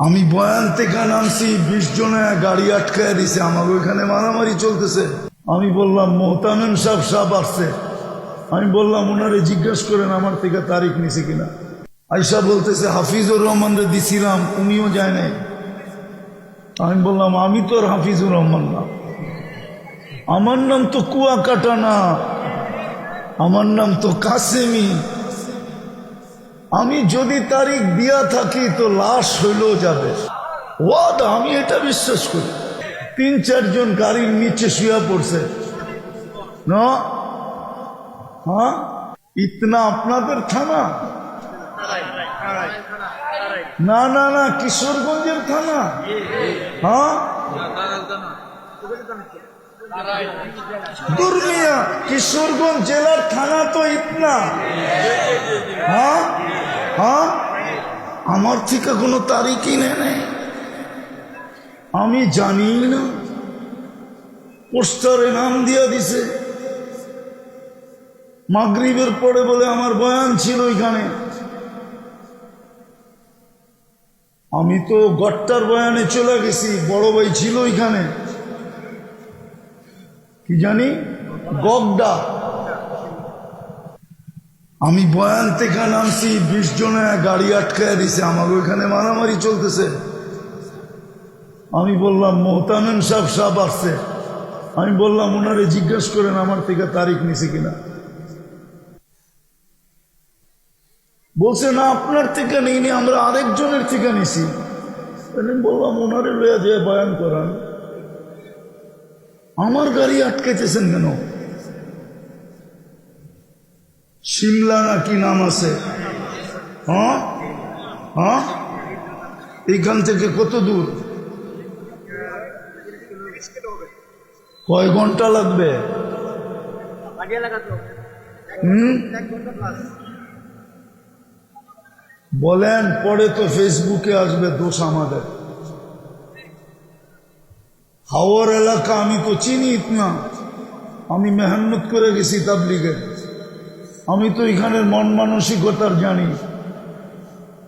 আমি বয়ান থেকে নামছি, বিশ জনে গাড়ি আটকায় দিছে আমার ওইখানে মারামারি চলতেছে। আমি বললাম, মোহতামেম সাহ সাহ আসছে। আমি বললাম ওনারে জিজ্ঞেস করেন, আমার থেকে তারিখ নিছে কিনা। আইসা বলতেছে, হাফিজুর রহমান রে দিছিলাম, উনিও যায় নাই। আমি বললাম, আমি তো আর হাফিজুর রহমান না। আমার নাম তো কুয়াকাটা না। আমার নাম তো কাসেমি। আমি যদি তারিখ দিয়া থাকি তো লাশ হইলেও যাবে। ওয়াদ, আমি এটা বিশ্বাস করি। তিন, চারজন গাড়ির নিচে শুয়া পড়ছে। হ্যাঁ ইতনা আপনাদের থানা? না না না, কিশোরগঞ্জের থানা। হ্যাঁ দুর্মিয়া কিশোরগঞ্জ জেলার থানা তো ইতনা হ্যাঁ? হ্যাঁ? আমার থেকে কোনো তারিখই নেই। আমি জানি না। পোস্টারে নাম দিয়া দিছে। মাগরিবের পরে বলে আমার বয়ান ছিল ওইখানে। আমি তো গট্টার বয়ানে চলে গেছি, বড় ভাই ছিল ওইখানে। কি জানি? গগডা আমি বয়ান থেকে নামছি, বিশ জনে গাড়ি আটকায় দিছে আমার ওইখানে মারামারি চলতেছে। আমি বললাম, মোহতামেম সাহ সাহ আসছে। আমি বললাম ওনারে জিজ্ঞেস করেন আমার থেকে তারিখ নিছে কিনা। বলছে, না, আপনার থেকে নেইনি, আমরা আরেকজনের থেকে নিছি। বললাম ওনারে লইয়া যে বয়ান করান। আমার গাড়ি আটকেতেছেন কেন? সিমলা না কি নাম আছে? হ্যাঁ? হ্যাঁ? এইখান থেকে কত দূর? কয় ঘণ্টা লাগবে? বলেন, পরে তো ফেসবুকে আসবে, দোষ আমাদের। হাওয়ার এলাকা আমি তো চিনি না। আমি মেহনত করে গেছি তাবলিগে। আমি তো এখানের মন মানসিকতার জানি।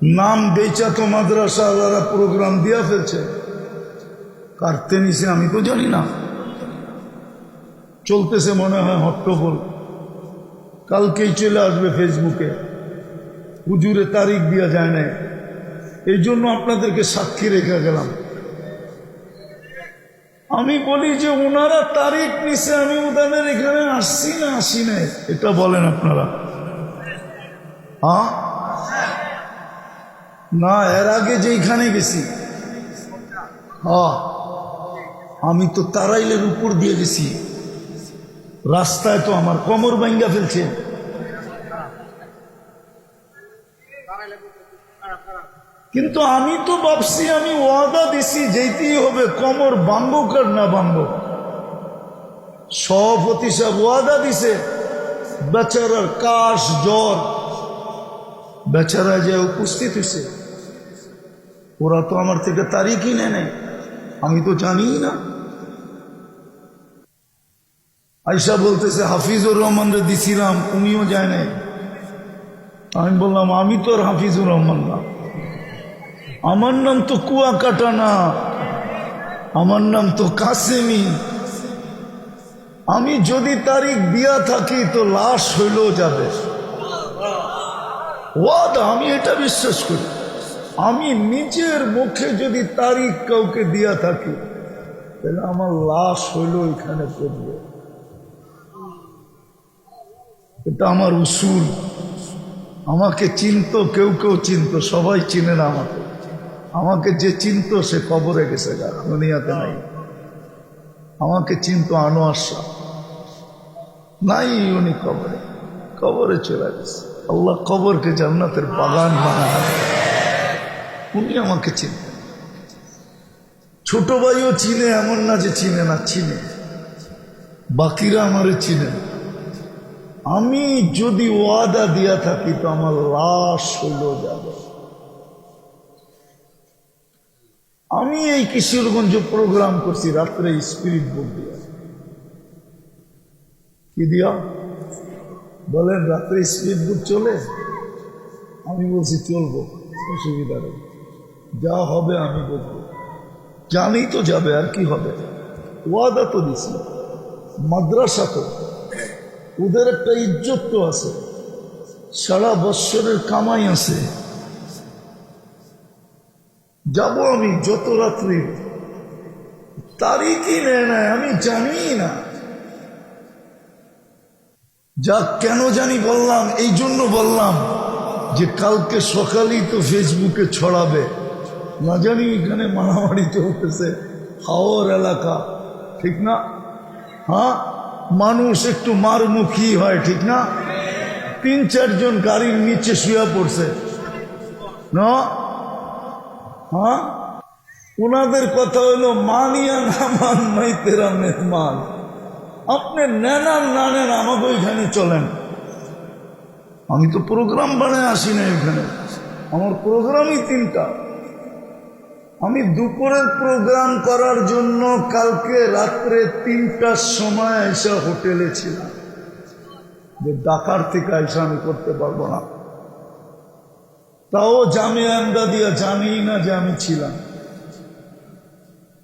নাম বেচা তো মাদ্রাসা আলারা প্রোগ্রাম দিয়া ফেলছে। কাটতে নিছে আমি তো জানি না। চলতেছে মনে হয় হট্টগোল। কালকেই চলে আসবে ফেসবুকে। হুজুরে তারিখ দেওয়া যায় না এই জন্য আপনাদেরকে সাক্ষী রেখে গেলাম। আমি বলি যে ওনারা তারিখ নিছে, আমি ওদের এখানে আসছি না, আসি না এটা বলেন আপনারা। হ্যাঁ না, এর আগে যেখানে গেছি। হ্যাঁ আমি তো তারাইলের উপর দিয়ে গেছি। রাস্তায় তো আমার কোমর ভাঙ্গা ফেলছে। কিন্তু আমি তো ভাবছি, আমি ওয়াদা দিছি যেতেই হবে কমর বাম্বুক আর না বাম্বুক সভাপতি সাহেব ওয়াদা দিছে, বেচারার কাশ জ্বর। বেচারা যে উপস্থিত হয়েছে, ওরা তো আমার থেকে তারিখই নেয় আমি তো জানি না। আইসা বলতেছে, হাফিজুর রহমান রে দিছিলাম, উনিও যায় নাই। আমি বললাম, আমি তো আর হাফিজুর রহমান না। আমার নাম তো কুয়াকাটা না আমার নাম তো কাসেমি। আমি যদি তারিখ দিয়া থাকি তো লাশ হইলেও যাবে। ওয়াদ, আমি এটা বিশ্বাস করি। আমি নিজের মুখে যদি তারিখ কাউকে দিয়া থাকি, তাহলে আমার লাশ হইল এখানে পড়বে। এটা আমার উসুল। আমাকে চিনতো, কেউ কেউ চিনতো, সবাই চিনে না আমাকে। আমাকে যে চিনতো সে কবরে গেছে, গা, দুনিয়াতে নাই। আমাকে চিনতো আনোয়ার শাহ। নাই উনি কবরে। কবরে চলে গেছে। আল্লাহ কবরকে জান্নাতের বাগান বানায়। উনি আমাকে চিনতেন। ছোট ভাইও চিনে, এমন না যে চিনে না, চিনে। বাকিরা আমারে চিনে আমি যদি ওয়াদা দিয়া থাকি তো আমার লাশ হইল যাবে। আমি এই কিশোরগঞ্জ প্রোগ্রাম করছি, রাত্রে স্পিরিট বুক দিয়া। কি দিয়া? বলেন, রাত্রে স্পিরিট বুক চলে? আমি বলছি, চলবো, অসুবিধা নেই। যা হবে আমি বলব জানি তো যাবে, আর কি হবে? ওয়াদা তো দিছি। মাদ্রাসা তো। ওদের একটা ইজ্জত তো আছে। সারা বৎসরের কামাই আছে। যাব আমি যত রাত্রি। তারিখই নেয় না, আমি জানি না। যা কেন জানি বললাম, এই জন্য বললাম যে কালকে সকালেই তো ফেসবুকে ছড়াবে। না জানি এখানে মারামারি চলতেছে হাওয়ার এলাকা, ঠিক না? হ্যাঁ? মানুষ একটু মারমুখী হয়, ঠিক না? তিন চারজন গাড়ির নিচে শুয়ে পড়ছে। না? হ্যাঁ? ওনাদের কথা হলো, মানিয়া না মান, নাই তেরা মেহমান। আপনি নেন আর না নেন, আমাকে ওইখানে চলেন। আমি তো প্রোগ্রাম বানায় আসি না এখানে। আমার প্রোগ্রামই তিনটা। আমি দুপুরের প্রোগ্রাম করার জন্য কালকে রাত্রে তিনটার সময় এসে হোটেলে ছিলাম। যে ডাকার থেকে এসে আমি করতে পারব না। তাও জামিয়া দিয়া জানি না যে আমি ছিলাম।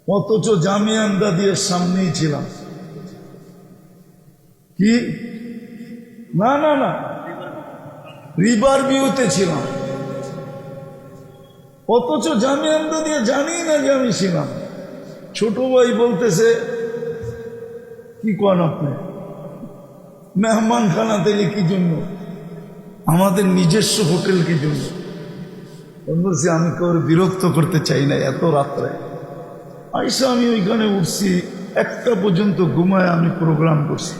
অথচ জামিয়া দিয়ে সামনেই ছিলাম। কি? না না না। রিভার ভিউতে ছিলাম। অথচ জামিয়া দিয়ে জানি না যে আমি ছিলাম। ছোট ভাই বলতেছে, কি কন আপনি? মেহমান খানা দিলে কি জন্য। আমাদের নিজস্ব হোটেল কি জন্য? আমি বলছি আমি কাউর বিরক্ত করতে চাই না এত রাত্রে। আইসা আমি ওইখানে উঠছি, একটা পর্যন্ত ঘুমায় আমি প্রোগ্রাম করছি।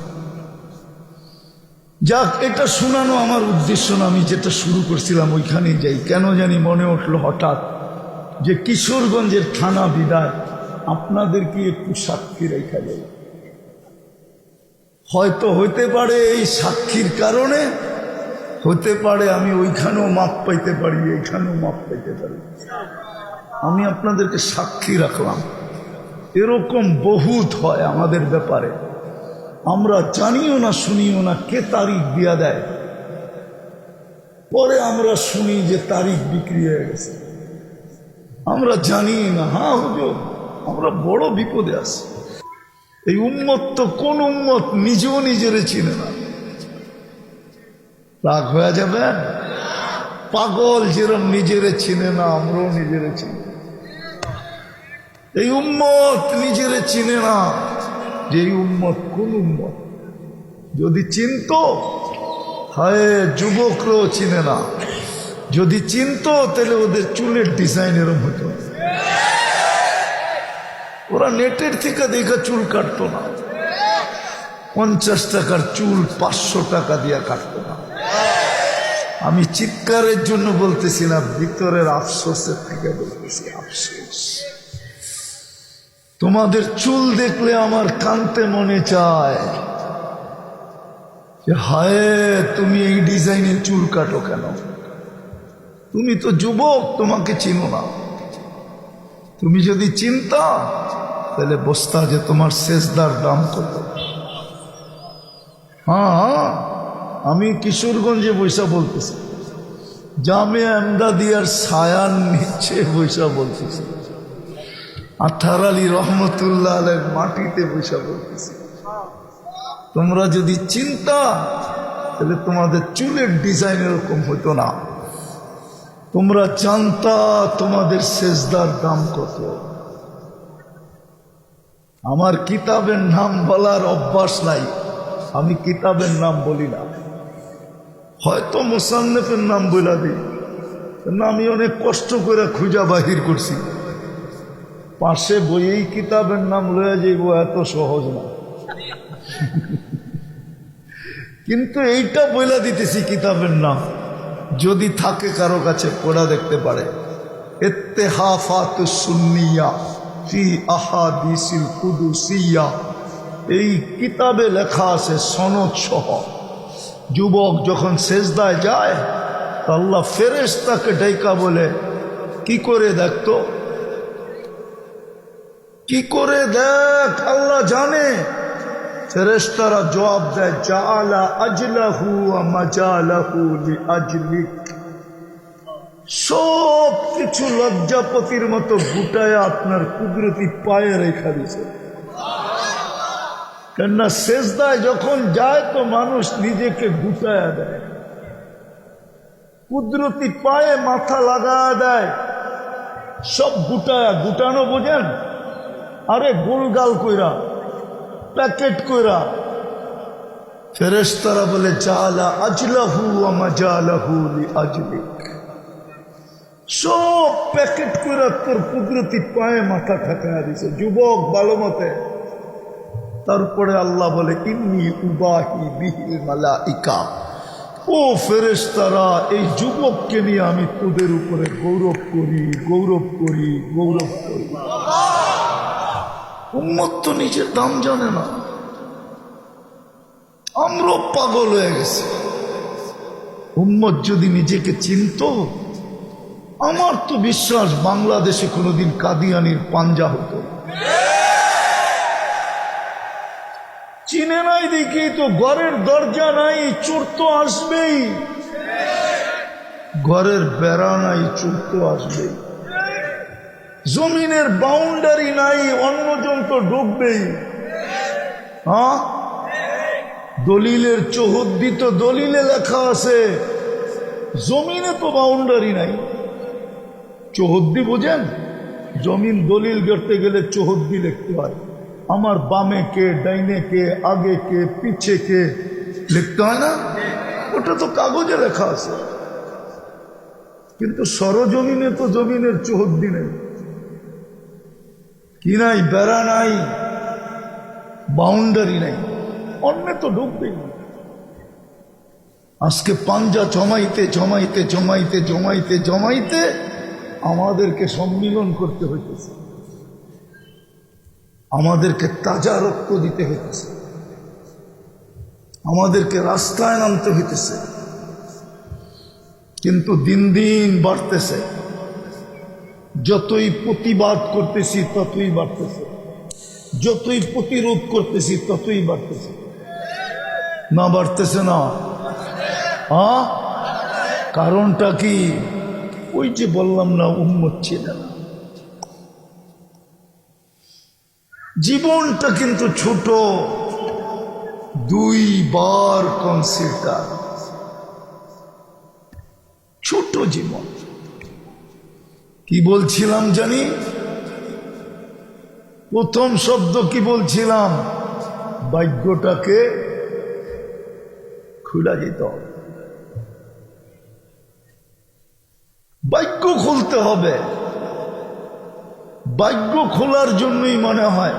যাক, এটা শোনানো আমার উদ্দেশ্য না, আমি যেটা শুরু করছিলাম ওইখানেই যাই। কেন জানি মনে উঠল হঠাৎ যে, কিশোরগঞ্জের থানা বিদায় আপনাদেরকে একটু সাক্ষী রেখা যাই। হয়তো হইতে পারে এই সাক্ষীর কারণে হতে পারে আমি ওইখানেও মাপ পাইতে পারি এইখানেও মাপ পাইতে পারি। আমি আপনাদেরকে সাক্ষী রাখলাম। এরকম বহুত হয় আমাদের ব্যাপারে। আমরা জানিও না, শুনিও না কে তারিখ দিয়া দেয়। পরে আমরা শুনি যে তারিখ বিক্রি হয়ে গেছে। আমরা জানি না হ্যাঁ হুজুর, আমরা বড় বিপদে আছি। এই উম্মত তো কোন উম্মত নিজেও নিজেরে চিনে না। রাগ হয়ে যাবে? পাগল যেরম নিজেরে চিনে না, আমরাও নিজেরে চিনি। এই উম্মত নিজেরে চিনে না। যে উম্মত, কোন উম্মত? যদি চিনত, হায়, যুবকরাও চিনে না। যদি চিনত, তাহলে ওদের চুলের ডিজাইন এরম হতো। ওরা নেটের থেকে দেখা চুল কাটতো না। পঞ্চাশ টাকার চুল পাঁচশো টাকা দিয়ে কাটতো না। আমি চিৎকারের জন্য বলতেছি না ভিতরের আফসোসের থেকে বলতেছি, আফসোস। তোমাদের চুল দেখলে আমার কানতে মনে চায় যে, হায়, তুমি এই ডিজাইনের চুল কাটো কেন? তুমি তো যুবক, তোমাকে চিনো না। তুমি যদি চিন্তা, তাহলে বস্তা যে তোমার শেষদার দাম কত? হ্যাঁ। আমি কিশোরগঞ্জে বৈশা বলতেছি। জামে দিয়ার ছায়ার নিচে বৈশা বলতেছি। আঠার আলী রহমতুল্লাহ আলের মাটিতে বৈশা বলতেছি। তোমরা যদি চিন্তা, তাহলে তোমাদের চুলের ডিজাইন এরকম হতো না। তোমরা জানতা তোমাদের শেষদার দাম কত। আমার কিতাবের নাম বলার অভ্যাস নাই। আমি কিতাবের নাম বলি না। হয়তো মোসান্নেফের নাম বইলা দিই আমি অনেক কষ্ট করে খুঁজা বাহির করছি। পাশে বইয়েই কিতাবের নাম লয়ে যাইব, এত সহজ না। কিন্তু এইটা বইলা দিতেছি কিতাবের নাম, যদি থাকে কারও কাছে পড়া দেখতে পারে। এত্তেহাফাত সুন্নিয়া ফি আহাদিসিল কুদুসিয়া। এই কিতাবে লেখা আছে সনদ সহ। যুবক যখন শেষদায় যায়, আল্লাহ ফেরেস তাকে ডাইকা বলে, কি করে দেখতো? কি করে দেখ, আল্লাহ জানে। ফেরেস্তারা জবাব দেয় জালা আজলাহু মাজালাহু আজলিক সব কিছু লজ্জাপতির মতো গুটায় আপনার কুদরতি পায়ে রেখা দিছে। কেননা শেষদায় যখন যায় তো মানুষ নিজেকে গুটায়া দেয়। কুদরতি পায়ে মাথা লাগা দেয়। সব গুটায়া, গুটানো বোঝেন? আরে গোলগাল কইরা, প্যাকেট কইরা। ফেরেশতারা বলে, জালা আজলাহু আমাজালাহু আজলিক সব প্যাকেট করে তোর কুদরতি পায়ে মাথা ঠাকায়া দিছে। যুবক, ভালো মতে। তারপরে আল্লাহ বলে, ইন্নি উবাহি বিহিল মালাইকা। ও ফেরেশতারা, এই যুবককে নিয়ে আমি তোদের উপরে গৌরব করি গৌরব করি গৌরব করি। উম্মত তো নিজের দাম জানে না। আমরাও পাগল হয়ে গেছে। উম্মত যদি নিজেকে চিনত, আমার তো বিশ্বাস বাংলাদেশে কোনোদিন কাদিয়ানির পাঞ্জা হতো। চিনে নাই দেখি তো ঘরের দরজা নাই, চোর তো আসবেই। ঘরের বেড়া নাই, চোর তো আসবেই। জমিনের বাউন্ডারি নাই, অন্যজন তো ডুববেই। হ্যাঁ? দলিলের চৌহদ্দি তো দলিলে লেখা আছে। জমিনে তো বাউন্ডারি নাই। চৌহদ্দি বোঝেন? জমিন দলিল করতে গেলে চৌহদ্দি লিখতে হয়। আমার বামে কে, ডাইনে কে, আগে কে, পিছে কে লিখতে হয় না? ওটা তো কাগজে লেখা আছে। কিন্তু সরজমিনে তো জমিনের চৌহদ্দি নেই। কি নাই, বেড়া নাই, বাউন্ডারি নাই, অন্যে তো ঢুকবেই আজকে পাঞ্জা জমাইতে জমাইতে জমাইতে জমাইতে জমাইতে আমাদেরকে সম্মিলন করতে হইতেছে। আমাদেরকে তাজা রক্ত দিতে হইতেছে। আমাদেরকে রাস্তায় নামতে হইতেছে। কিন্তু দিন দিন বাড়তেছে। যতই প্রতিবাদ করতেছি, ততই বাড়তেছে। যতই প্রতিরোধ করতেছি, ততই বাড়তেছে। না বাড়তেছে না। হ্যাঁ কারণটা কি? ওই যে বললাম না উন্মত ছিল জীবনটা কিন্তু ছোট। দুইবার কনসিডার ছোট জীবন। কি বলছিলাম জানি? প্রথম শব্দ কি বলছিলাম? বাক্যটাকে খুলা যেত বাক্য খুলতে হবে। বাক্য খোলার জন্যই মনে হয়।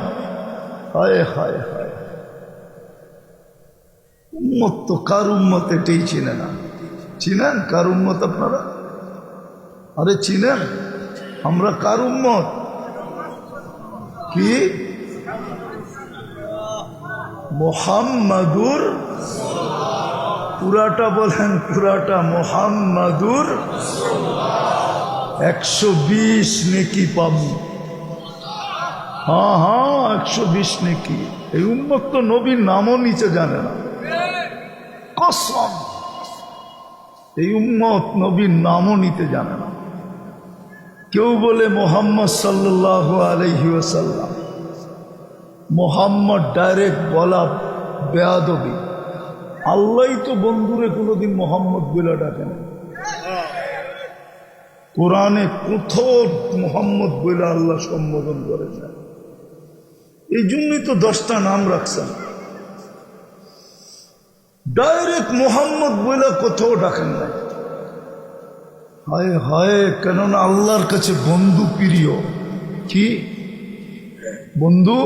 তো কার উম্মত এটাই চিনে না। চিনেন কার উম্মত আপনারা? আরে চিনেন, আমরা কার উম্মত? কি? মোহাম্মদুর? পুরাটা বলেন, পুরাটা মোহাম্মদুর? একশো বিশ নেকি পাবো। হ্যাঁ হা একশো বিশ নেকি? এই উন্মত তো নবীর নামও নিচে জানে না। কসম। এই উম্মত নবীর নামও নিতে জানে না। কেউ বলে মোহাম্মদ সাল্লাহ আলহিউসাল্লাম মোহাম্মদ ডাইরেক্ট বলা বেয়াদবি। আল্লাহ তো বন্ধুরে কোনোদিন মোহাম্মদ বলে ডাকেন কোরআনে কোথাও মোহাম্মদ বলে আল্লাহ সম্বোধন করেছেন। এই জন্যই তো দশটা নাম রাখছেন। ডাইরেক্ট মোহাম্মদ বলে কোথাও ডাকেন না। হায় হায়, কেননা আল্লাহর কাছে বন্ধু প্রিয়। কি? বন্ধু?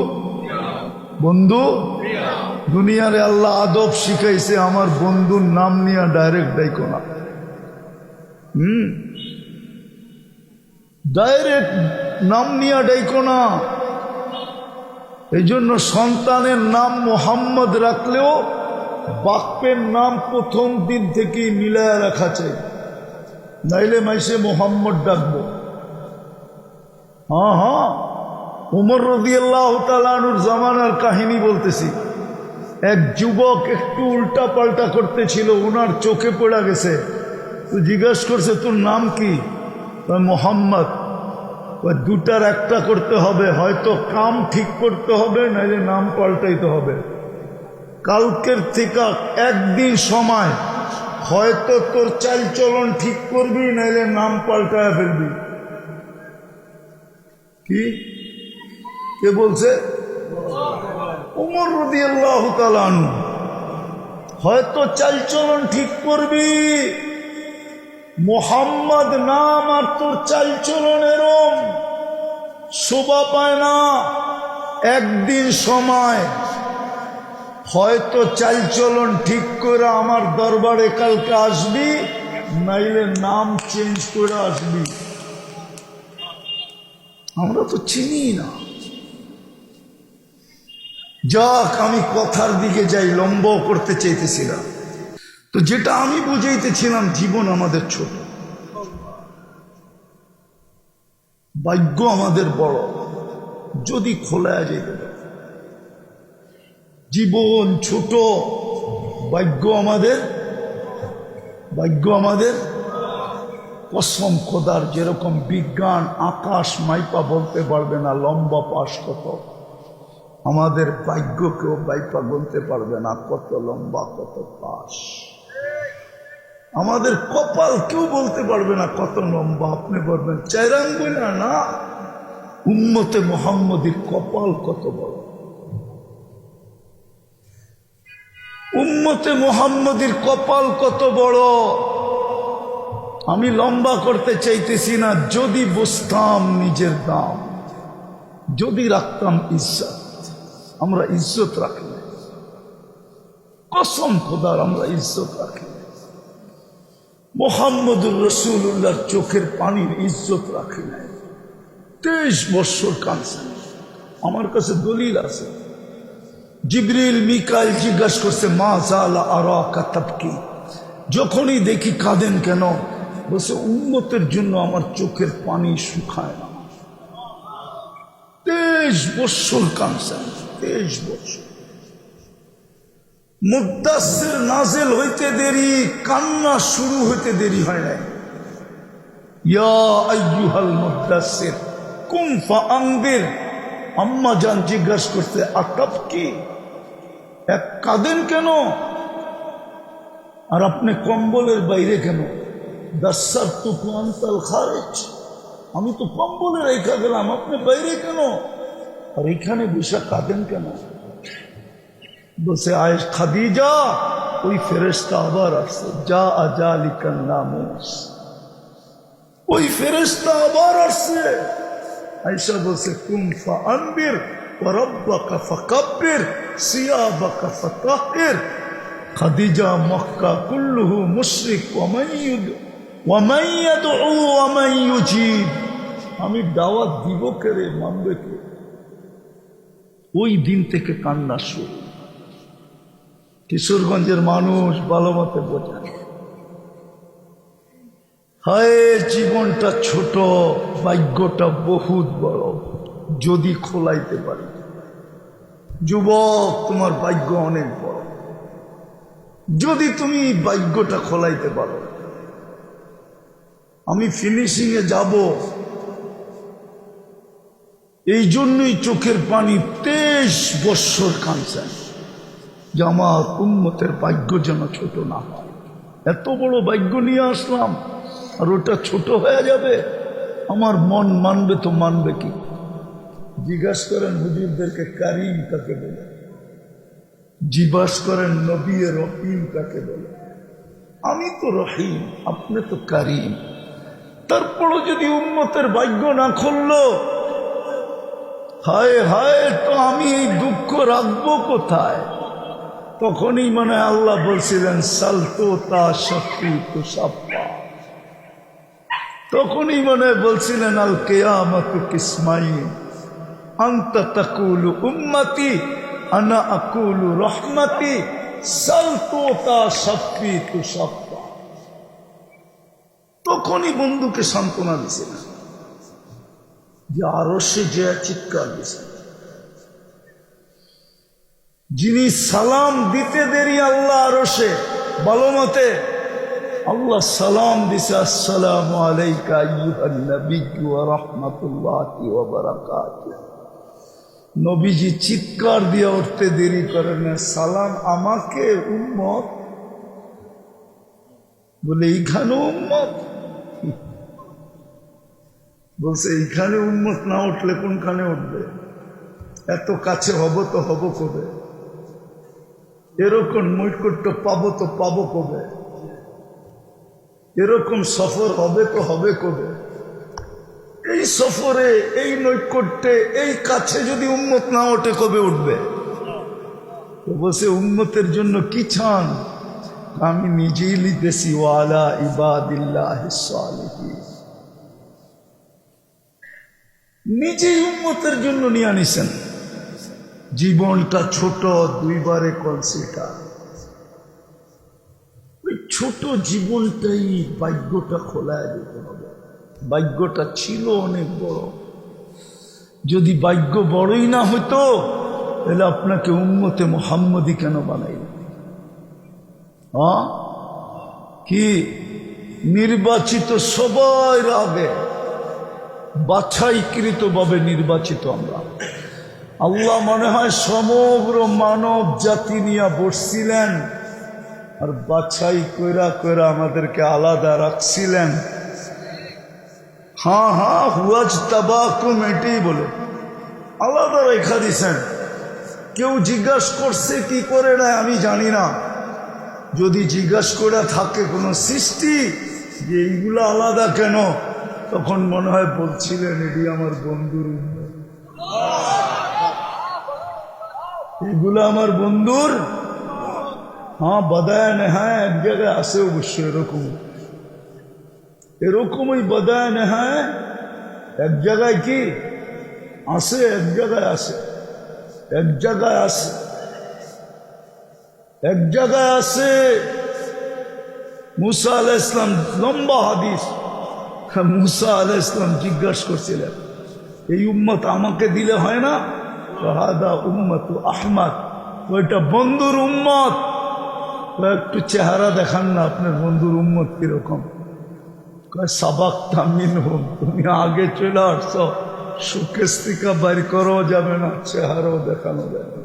বন্ধু? দুনিয়ারে আল্লাহ আদব শিখাইছে, আমার বন্ধুর নাম নিয়ে ডাইরেক্ট ডাইকো না। হুম? ডাইরেক্ট নাম নিয়ে ডাইকো না। এই জন্য সন্তানের নাম মোহাম্মদ রাখলেও বাক্যের নাম প্রথম দিন থেকেই মিলায় রাখা চাই নাইলে মাইসে মোহাম্মদ ডাকবো। হ্যাঁ হ্যাঁ। উমর রদিয়াল্লাহ তালানুর জামানার কাহিনী বলতেছি। এক যুবক একটু উল্টা পাল্টা করতেছিল ওনার চোখে পড়া গেছে। তো জিজ্ঞাসা করছে, তোর নাম কি? মোহাম্মদ। দুটার একটা করতে হবে, হয়তো কাম ঠিক করতে হবে নাহলে নাম পাল্টাইতে হবে। কালকের থেকে একদিন সময়, হয়তো তোর চাল চলন ঠিক করবি নাহলে নাম পাল্টায় ফেলবি। কি? কে বলছে? উমর রদি আল্লাহ হয়তো চাল চলন ঠিক করবি। মোহাম্মদ নাম আর তোর চাল চলন এরম। শোভা পায় না। একদিন সময়, হয়তো চাল চলন ঠিক করে আমার দরবারে কালকে আসবি, নাইলে নাম চেঞ্জ করে আসবি। আমরা তো চিনি না। যাক, আমি কথার দিকে যাই লম্ব করতে চাইতেছিলাম তো যেটা আমি বুঝাইতেছিলাম, জীবন আমাদের ছোট। ভাগ্য আমাদের বড়। যদি খোলা যেতে জীবন ছোট, ভাগ্য আমাদের ভাগ্য আমাদের, কসম খোদার যেরকম বিজ্ঞান, আকাশ মাইপা বলতে পারবে না, লম্বা পাশ কত। আমাদের ভাগ্য কেউ বাইপা গুনতে পারবে না, কত লম্বা, কত পাশ। আমাদের কপাল কেউ বলতে পারবে না কত লম্বা, আপনি বলবেন চাইরাঙ্গুই না, উম্মতে মোহাম্মদীর কপাল কত বড় উম্মতে মোহাম্মদীর কপাল কত বড় আমি লম্বা করতে চাইতেছি না, যদি বসতাম নিজের দাম, যদি রাখতাম ইজ্জত, আমরা ইজ্জত রাখি। কসম খোদার, আমরা ইজ্জত রাখি। মোহাম্মদুর রসুল্লাহর চোখের পানির ইজ্জত রাখি নাই। তেইশ বৎসর কাঁদছে। আমার কাছে দলিল আছে। জিবরিল, মিকাইল জিজ্ঞাসা করছে, মা জালা আর কি যখনই দেখি কাঁদেন কেন, বলছে উন্মতের জন্য আমার চোখের পানি শুকায় না। তেইশ বৎসর কাঁদছেন তেইশ বৎসর মুদাসের নাজেল হইতে দেরি, কান্না শুরু হইতে দেরি হয় নাই। আম্মা কি? এক কেন? আর আপনি কম্বলের বাইরে কেন? আমি তো কম্বলে রেখা গেলাম, আপনি বাইরে কেন? আর এখানে বসে কাঁদেন কেন? বসে আয় খাদিজা, ওই ফেরেস্তা আবার আসছে। যা আজালিকান নামুস। ওই ফেরেস্তা আবার আসছে। আইসা বলছে কুমফা আনবির আমি দাওয়াত দিব কে রে, মানবে কে? ওই দিন থেকে কান্না শুরু। কিশোরগঞ্জের মানুষ ভালো মতে বোঝেন হায়, জীবনটা ছোট, ভাগ্যটা বহুত বড়, যদি খোলাইতে পারি। যুবক, তোমার ভাগ্য অনেক বড়। যদি তুমি ভাগ্যটা খোলাইতে পারো। আমি ফিনিশিংয়ে যাব। এই জন্যই চোখের পানি তেইশ বৎসর কাঁদছেন যে আমার উন্মতের ভাগ্য যেন ছোট না হয়। এত বড় ভাগ্য নিয়ে আসলাম, আর ওটা ছোট হয়ে যাবে। আমার মন মানবে তো মানবে কি? জিজ্ঞাস করেন হুজুরদেরকে, কারিম কাকে বলে? জিজ্ঞাস করেন নবী রহিম কাকে বলে? আমি তো রহিম, আপনি তো কারিম। তারপরও যদি উন্মতের ভাগ্য না খুললো, হায় হায়, তো আমি এই দুঃখ রাখব কোথায়? তখনই মানে আল্লাহ বলছিলেন, সালতো তা শক্তি তো সাপ্পা তখনই মানে বলছিলেন, আল কেয়ামত কিসমাই আন্ত তাকুলু উম্মতি, আনা আকুলু রহমতি, সালতো তা শক্তি তো সাপ্পা তখনই বন্ধুকে সান্ত্বনা দিছিলেন যে আরও সে যে চিৎকার দিছে যিনি সালাম দিতে দেরি আল্লাহ আরও সে ভালো মতে, আল্লাহ সালাম দিছে, আসসালামু আলাইকা নবীজি চিৎকার দিয়ে উঠতে দেরি করেন সালাম আমাকে, উম্মত? বলে, এইখানে উম্মত? বলছে, এইখানে উন্মত না উঠলে কোনখানে উঠবে? এত কাছে হব তো হব কবে? এরকম নৈকট্য পাবো তো পাবো কবে? এরকম সফর হবে তো হবে কবে? এই সফরে, এই নৈকট্যে, এই কাছে যদি উন্মত না ওঠে, কবে উঠবে? তো বসে উন্মতের জন্য কি চান? আমি নিজেই লিখেছি, ওয়ালা ইবাদিল্লাহ নিজেই উন্মতের জন্য নিয়ে আনিছেন। জীবনটা ছোট, দুইবারে কলসিটা ওই ছোট জীবনটাই ভাগ্যটা খোলায় দিতে হবে। ভাগ্যটা ছিল অনেক বড়। যদি ভাগ্য বড়ই না হতো, তাহলে আপনাকে উন্মতে মোহাম্মদি কেন বানাই হ্যাঁ? কি? নির্বাচিত সবাই আগে বাছাইকৃতভাবে নির্বাচিত আমরা। আল্লাহ মনে হয় সমগ্র মানব জাতি নিয়ে বসছিলেন আর বাছাই কইরা কইরা আমাদেরকে আলাদা রাখছিলেন। হ্যাঁ হ্যাঁ হুয়াজ তাবাকুম এটাই বলে, আলাদা রেখা দিছেন। কেউ জিজ্ঞাসা করছে কি করে না, আমি জানি না। যদি জিজ্ঞাসা করে থাকে কোনো সৃষ্টি যে এইগুলো আলাদা কেন? তখন মনে হয় বলছিলেন, এটি আমার বন্ধুর এগুলো আমার বন্ধুর? হ্যাঁ বদায়ন হ্যাঁ এক জায়গায় আছে অবশ্য এরকম। এরকমই বদায়ন হ্যাঁ এক জায়গায় কি? আছে, এক জায়গায় আছে। এক জায়গায় আছে। এক জায়গায় আছে মুসা আলাহ ইসলাম লম্বা হাদিস। মুসা আলাহ ইসলাম জিজ্ঞাসা করছিলেন, এই উম্মত আমাকে দিলে হয় না? উম্মত আহমদ ওইটা বন্ধুর উম্মত একটু চেহারা দেখান না আপনার বন্ধুর উম্মত কীরকম সাবাক তামিন হোক তুমি আগে চলে আসছো সুকেস্তিকা বাইর করাও যাবে না, চেহারাও দেখানো যাবে।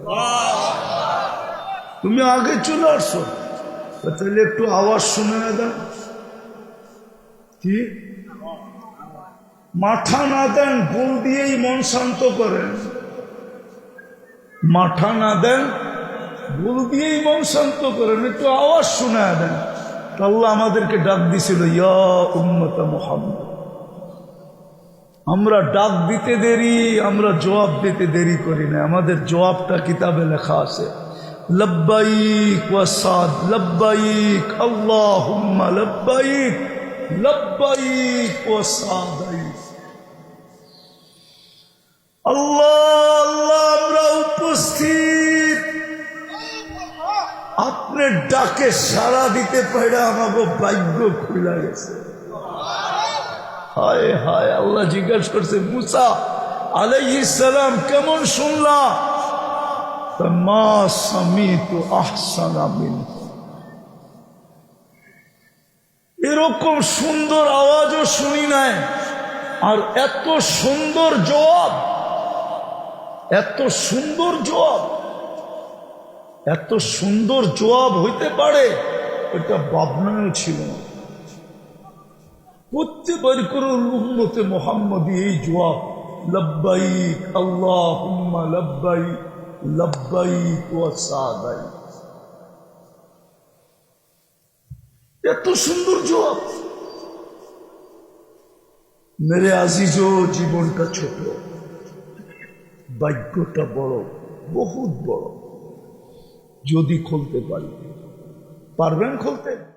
তুমি আগে চলে আসছো। তা তাহলে একটু আওয়াজ শুনে না দেন। কি? মাথা না দেন ভুল দিয়েই মন শান্ত করেন। মাথা না দেন, ভুল দিয়েই মন শান্ত করেন, একটু আওয়াজ শোনা দেন। আল্লাহ আমাদেরকে ডাক দিছিল, ইয়া মোহাম্মদ। আমরা ডাক দিতে দেরি, আমরা জবাব দিতে দেরি করি না। আমাদের জবাবটা কিতাবে লেখা আছে, লব্বাইক ওয়াসাদ লব্বাইক, আল্লাহুম্মা লব্বাইক লব্বাইক ওয়াসাদাইক আল্লাহ আল্লাহ উপস্থিত। আপনার ডাকে সাড়া দিতে পারে আমাকে ভাগ্য খুলে গেছে। হায় হায়, আল্লাহ জিজ্ঞাসা করছে, মুসা, আলাইহিস সালাম কেমন শুনলা? তা, মা সামিতু আহসানা মিনহু। এরকম সুন্দর আওয়াজও শুনি নাই। আর এত সুন্দর জবাব এত সুন্দর জবাব। এত সুন্দর জবাব হইতে পারে, এটা ভাবনায় ছিল প্রত্যেকবার করে মোহাম্মদী এই জবাব এত সুন্দর জবাব। মেরে আজিজও জীবনটা ছোট। ভাগ্যটা বড় বহুত বড়। যদি খুলতে পারি। পারবেন খুলতে?